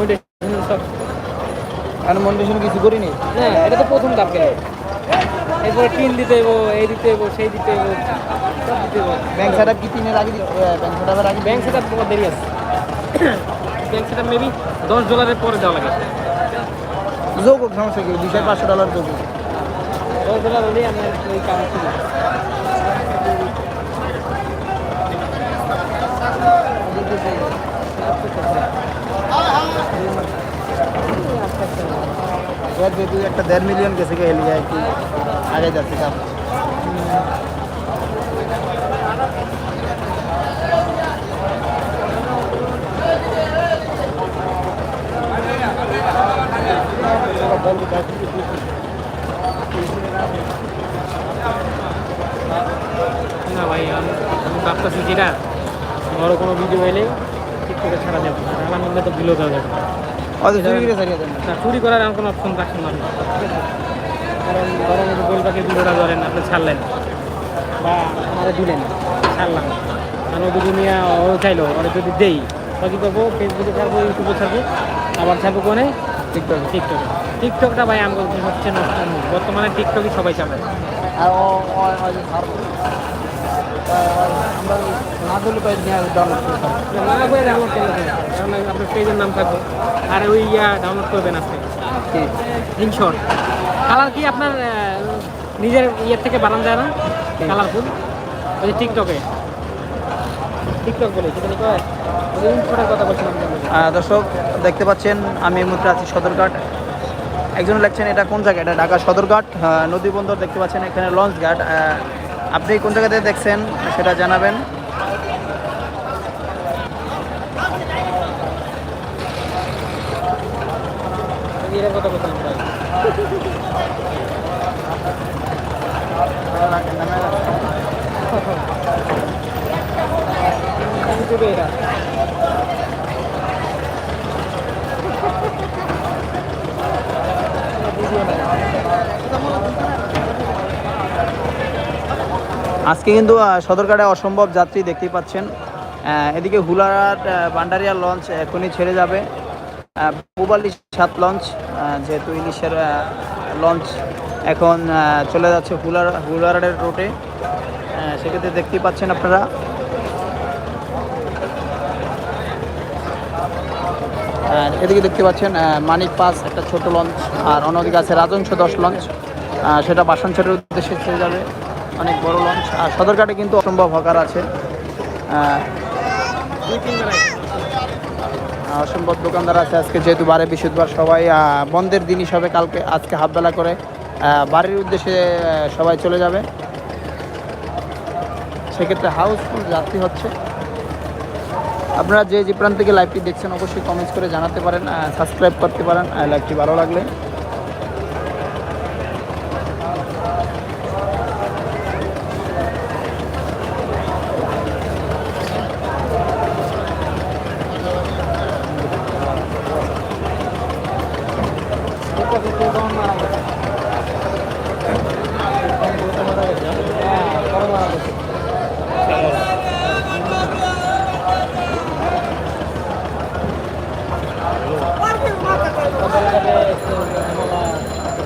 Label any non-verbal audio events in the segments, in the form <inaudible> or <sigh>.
Motivation সব এখন মন্ডিশন কিছু করিনি? না এটা তো প্রথম ধাপ কেন এরপরে টিন দিতে হইব এই দিতে হইব সেই দিতে হইব সব দিতে হইব। ব্যাংক সেট কি তিনের আগে ব্যাংক সেট আগে ব্যাংক সেট তোমার দেরি আছে। ব্যাংক সেট মেবি দশ ডলারের পরে দেওয়া লাগে। যোগ সমস্যা কি? দুশো পাঁচশো ডলার যোগ দশ ডলার হলেই আমি আর ওই কাম শুরু এবার যেহেতু একটা দেড় মিলিয়ন গেছে হেলিয়ে আর কি আগে যাচ্ছে কাম না ভাই, আমি আমি ভাবতেছি যেটা বড় কোনো ভিডিও এলে টিকটকে ছাড়া যাবে না। আমার মধ্যে তো ভিডিও দেওয়া যাবে না। চুরি করে করার এমন কোনো অপশন রাখছেন না। কারণ এই যে গোল ধরেন আপনি ছাড়লেন। বা আমারে দিলেন। ছাড়লাম। আর ও যদি নিয়ে ও চাইলো ওরা যদি দেই তো কী করব? ফেসবুকে ছাড়বো ইউটিউবে ছাড়বো। আবার ছাড়বো কোনে? টিকটক টিকটকে টিকটকটা ভাই আমার হচ্ছে নষ্ট বর্তমানে টিকটকই সবাই চালায়। আর তা ডাউনলোড ডাউনলোড আপনার নাম ওই ইয়া ডাউনলোড করবেন আপনি? ইনশর্ট কি আপনার নিজের ইয়ের থেকে বানান যায় না ওই টিকটকে টিকটক বলে দর্শক, দেখতে পাচ্ছেন, আমি এই আছি সদরঘাট। একজন লেখছেন, এটা কোন জায়গা? এটা ঢাকা সদরঘাট। নদী বন্দর দেখতে পাচ্ছেন, এখানে লঞ্চ ঘাট। আপনি কোন জায়গাতে দেখছেন সেটা জানাবেন। কথা <laughs> বলছিলাম ভাই ইউটিউবে এটা ভিডিও নাই আজকে কিন্তু সদরঘাটে অসম্ভব যাত্রী দেখতেই পাচ্ছেন। এদিকে হুলারাট বান্ডারিয়া লঞ্চ এখনই ছেড়ে যাবে। আহ, পূবালি সাত লঞ্চ যেহেতু ইলিশের লঞ্চ এখন চলে যাচ্ছে হুলার হুলারাটের রুটে আহ, সেক্ষেত্রে দেখতেই পাচ্ছেন আপনারা। এদিকে দেখতে পাচ্ছেন মানিক পাস একটা ছোট লঞ্চ আর অন্যদিকে আছে রাজংশ দশ লঞ্চ। সেটা বাসন বাসনছড়ের উদ্দেশ্যে ছেড়ে যাবে। অনেক বড় লঞ্চ। আর সদরঘাটে কিন্তু অসম্ভব হকার আছে। অসম্ভব দোকানদার আছে আজকে, যেহেতু বারে বৃহস্পতিবার সবাই বন্ধের দিন হিসাবে কালকে, আজকে হাফবেলা করে বাড়ির উদ্দেশ্যে সবাই চলে যাবে। সেক্ষেত্রে হাউসফুল যাত্রী হচ্ছে। আপনারা যে যে প্রান্ত থেকে লাইভটি দেখছেন, অবশ্যই কমেন্টস করে জানাতে পারেন সাবস্ক্রাইব করতে পারেন লাইভটি ভালো লাগলে এটা কিন্তু তখন মারা গেছে হ্যাঁ তখন মারা গেছে ভাই ভিডিওটা কিছু দিন টপ রেখেছেন না জিজ্ঞাসা কোনো বলতে হঠাৎ জিজ্ঞাসা পারে তারা থাকা আমাদের দর্শকদের বিষয়ে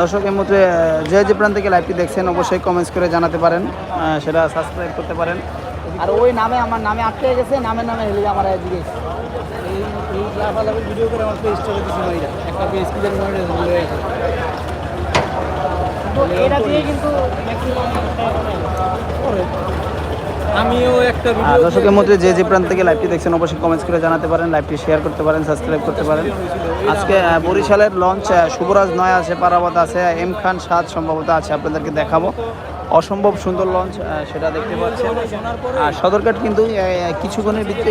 দর্শক এই মুহূর্তে আহ, যে যে প্রান্ত থেকে লাইভটি দেখছেন অবশ্যই কমেন্টস করে জানাতে পারেন। সেটা সাবস্ক্রাইব করতে পারেন। আর ওই নামে আমার নামে আটকে গেছে নামে নামে হেলে আমার জিজ্ঞেস। এই লাফালাফি ভিডিও করে আমার পেজটারে দিছি মাইরা একটা পেজ কি জানি মনে ভুলে গেছে। এটা দিয়ে কিন্তু আমিও একটা ভিডিও দর্শকের মধ্যে যে যে প্রান্ত থেকে লাইভটি দেখছেন অবশ্যই কমেন্টস করে জানাতে পারেন লাইভটি শেয়ার করতে পারেন সাবস্ক্রাইব করতে পারেন। আজকে বরিশালের লঞ্চ শুভরাজ নয় আছে পারাবত আছে এম খান সাত সম্ভবত আছে আপনাদেরকে দেখাবো। অসম্ভব সুন্দর লঞ্চ সেটা দেখতে পাচ্ছেন। আর সদরঘাট কিন্তু কিছুক্ষণের ভিতরে